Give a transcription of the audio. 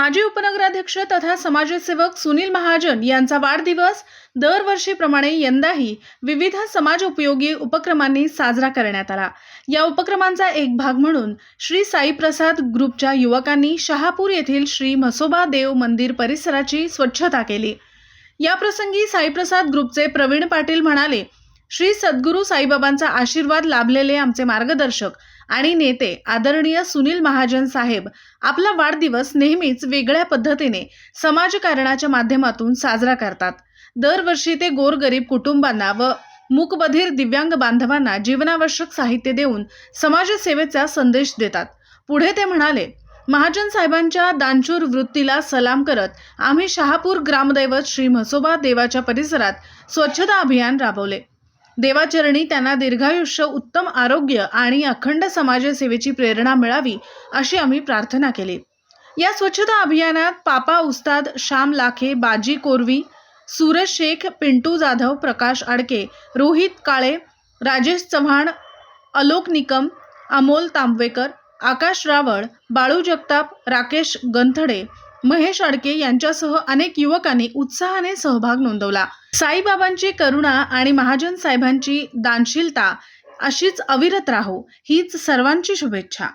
माजी उपनगराध्यक्ष तथा समाजसेवक सुनील महाजन यांचा वाढदिवस दरवर्षीप्रमाणे यंदाही विविध समाज उपयोगी उपक्रमांनी साजरा करण्यात आला. या उपक्रमांचा एक भाग म्हणून श्री साईप्रसाद ग्रुपच्या युवकांनी शहापूर येथील श्री म्हसोबा देव मंदिर परिसराची स्वच्छता केली. याप्रसंगी साईप्रसाद ग्रुपचे प्रवीण पाटील म्हणाले श्री सद्गुरू साईबाबांचा आशीर्वाद लाभलेले आमचे मार्गदर्शक आणि नेते आदरणीय सुनील महाजन साहेब आपला वाढदिवस नेहमीच वेगळ्या पद्धतीने समाजकारणाच्या माध्यमातून साजरा करतात. दरवर्षी ते गोरगरीब कुटुंबांना व मुकबधीर दिव्यांग बांधवांना जीवनावश्यक साहित्य देऊन समाजसेवेचा संदेश देतात. पुढे ते म्हणाले महाजन साहेबांच्या दानशूर वृत्तीला सलाम करत आम्ही शहापूर ग्रामदैवत श्री म्हसोबा देवाच्या परिसरात स्वच्छता अभियान राबवले. देवाचरणी त्यांना दीर्घायुष्य उत्तम आरोग्य आणि अखंड समाजसेवेची प्रेरणा मिळावी अशी आम्ही प्रार्थना केली. या स्वच्छता अभियानात पापा उस्ताद श्याम लाखे बाजी कोरवी सूरज शेख पिंटू जाधव प्रकाश आडके रोहित काळे राजेश चव्हाण अलोक निकम अमोल तांबवेकर आकाश रावळ बाळू जगताप राकेश गंथडे महेश अडके यांच्यासह अनेक युवकांनी उत्साहाने सहभाग नोंदवला. साईबाबांची करुणा आणि महाजन साहेबांची दानशीलता अशीच अविरत राहो हीच सर्वांची शुभेच्छा.